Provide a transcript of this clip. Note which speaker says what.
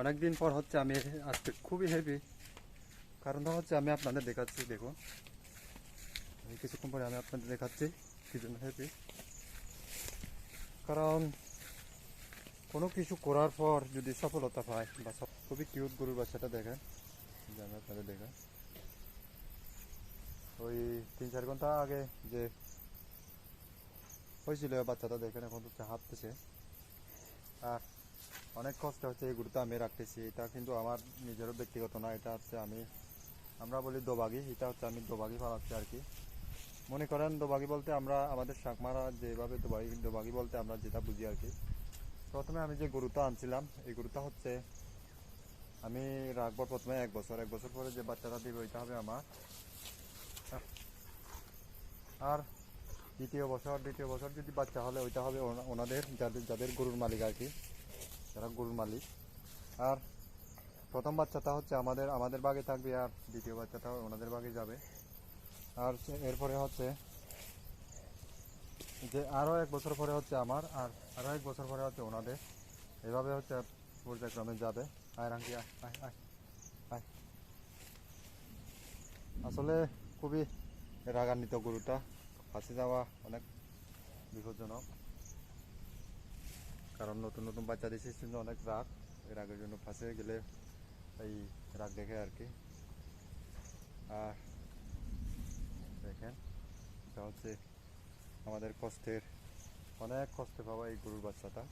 Speaker 1: অনেকদিন পর হচ্ছে আমি আজকে খুবই হেভি কারণটা হচ্ছে আমি আপনাদের দেখাচ্ছি দেখুন কিছুক্ষণ পরে আমি আপনাদের দেখাচ্ছি কি জন্য হেভি কারণ কোনো কিছু করার পর যদি সফলতা পায় বা খুবই কিউট গরুর বাচ্চাটা দেখেন। যে আমি আপনাদের দেখা ওই তিন চার ঘণ্টা আগে যে হয়েছিল বাচ্চাটা দেখেন, এখন হচ্ছে হাঁটতেছে। আর অনেক কষ্ট হচ্ছে এই গরুটা আমি রাখতেছি। এটা কিন্তু আমার নিজেরও ব্যক্তিগত না, এটা হচ্ছে আমি, আমরা বলি দোবাগি, এটা হচ্ছে আমি দোবাগি পালাচ্ছি আর কি। মনে করেন দোবাগি বলতে আমরা, আমাদের শাকমারা যেভাবে দোবাগি দোবাগি বলতে আমরা যেটা বুঝি আর কি। প্রথমে আমি যে গরুটা আনছিলাম, এই গরুটা হচ্ছে, আমি রাখব প্রথমে এক বছর এক বছর পরে যে বাচ্চাটা দিবে ওইটা হবে আমার। আর দ্বিতীয় বছর দ্বিতীয় বছর যদি বাচ্চা হলে ওইটা হবে ওনা- ওনাদের, যাদের যাদের গরুর মালিক আর কি। যারা গরুর মালিক। আর প্রথম বাচ্চাটা হচ্ছে আমাদের আমাদের বাগে থাকবে আর দ্বিতীয় বাচ্চাটা ওনাদের বাগে যাবে। আর এরপরে হচ্ছে যে আরও এক বছর পরে হচ্ছে আমার, আর আরও এক বছর পরে হচ্ছে ওনাদের। এভাবে হচ্ছে পর্যায়ক্রমে যাবে। আয় রাঙ্কি আসলে খুবই রাগান্বিত গরুটা। ফাঁসি যাওয়া অনেক বিপজ্জনক। কারণ নতুন নতুন বাচ্চা দিচ্ছে কিন্তু অনেক রাগ। এর আগের জন্য ফাঁসে গেলে এই রাগ দেখে আর কি। আর দেখেন, এটা হচ্ছে আমাদের কষ্টের, অনেক কষ্টে পাওয়া এই গরুর বাচ্চাটা।